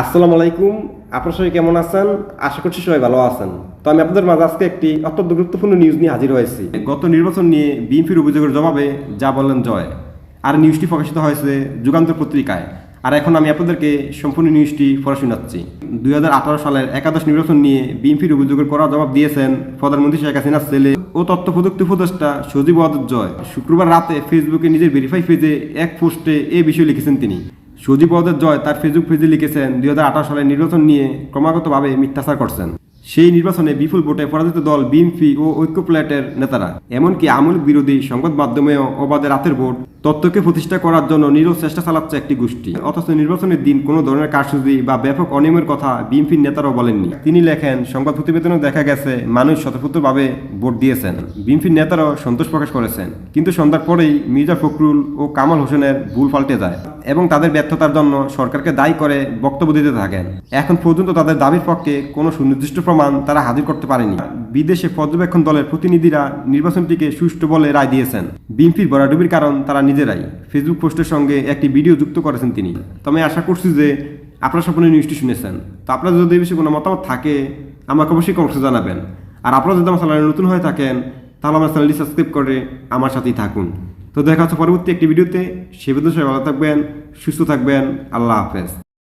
আসসালামু আলাইকুম। আপনার সবাই কেমন আছেন? আশা করছি সবাই ভালো আছেন। তো আমি আপনাদের মাঝে আজকে একটি অত্যন্ত গুরুত্বপূর্ণ নিউজ নিয়ে হাজির হয়েছি। গত নির্বাচন নিয়ে বিএনপির অভিযোগের জবাবে যা বললেন জয়। আর নিউজটি প্রকাশিত হয়েছে যুগান্তর পত্রিকায়। আর এখন আমি আপনাদেরকে সম্পূর্ণ নিউজটি পড়া শোনাচ্ছি। দুই হাজার আঠারো সালের একাদশ নির্বাচন নিয়ে বিএনপির অভিযোগের করা জবাব দিয়েছেন প্রধানমন্ত্রী শেখ হাসিনার ছেলে ও তথ্য প্রযুক্তি উপদেষ্টা সজীব জয় শুক্রবার রাতে ফেসবুকে নিজের ভেরিফাই পেজে এক পোস্টে এই বিষয়ে লিখেছেন তিনি। সজীব ওয়াদের জয় তার ফেসবুক পেজে লিখেছেন দুই সালের নির্বাচন নিয়ে ক্রমাগতভাবে মিথ্যাচার করছেন। সেই নির্বাচনে বিপুল ভোটে পরাজিত দল বিএনপি ও ঐক্য প্ল্যাটের নেতারা। এমনকি আমূল বিরোধী সংবাদ মাধ্যমেও অবাধে রাতের ভোট তত্ত্বকে প্রতিষ্ঠা করার জন্য নিরব চেষ্টা চালাচ্ছে একটি গোষ্ঠী। অথচ নির্বাচনের দিন কোনো ধরনের কারসূচি বা ব্যাপক অনিয়মের কথা বিএনপির নেতারাও বলেননি। তিনি লেখেন, সংবাদ প্রতিবেদনে দেখা গেছে, মানুষ স্বতঃস্ফূর্তভাবে ভোট দিয়েছেন। বিএনপির নেতারাও সন্তোষ প্রকাশ করেছেন। কিন্তু সন্ধ্যার পরেই মির্জা ফখরুল ও কামাল হোসেনের ভুল পাল্টে যায় এবং তাদের ব্যর্থতার জন্য সরকারকে দায়ী করে বক্তব্য দিতে থাকেন। এখন পর্যন্ত তাদের দাবির পক্ষে কোনো সুনির্দিষ্ট প্রমাণ তারা হাজির করতে পারেনি। বিদেশে পর্যবেক্ষণ দলের প্রতিনিধিরা নির্বাচনটিকে সুষ্ঠু বলে রায় দিয়েছেন। বিএনপির বরাডুবির কারণ তারা নিজেরাই। ফেসবুক পোস্টের সঙ্গে একটি ভিডিও যুক্ত করেছেন তিনি। তবে আশা করছি যে আপনারা সকলে নিউজটি শুনেছেন। তো আপনার যদি এই বিষয়ে কোনো মতামত থাকে, আমাকে অবশ্যই কমেন্টে জানাবেন। আর আপনারা যদি আমার চ্যানেলে নতুন হয়ে থাকেন, তাহলে আমার চ্যানেলটি সাবস্ক্রাইব করে আমার সাথেই থাকুন। তো দেখা হচ্ছে পরবর্তী একটি ভিডিওতে। সে সবাই ভালো থাকবেন, সুস্থ থাকবেন। আল্লাহ হাফেজ।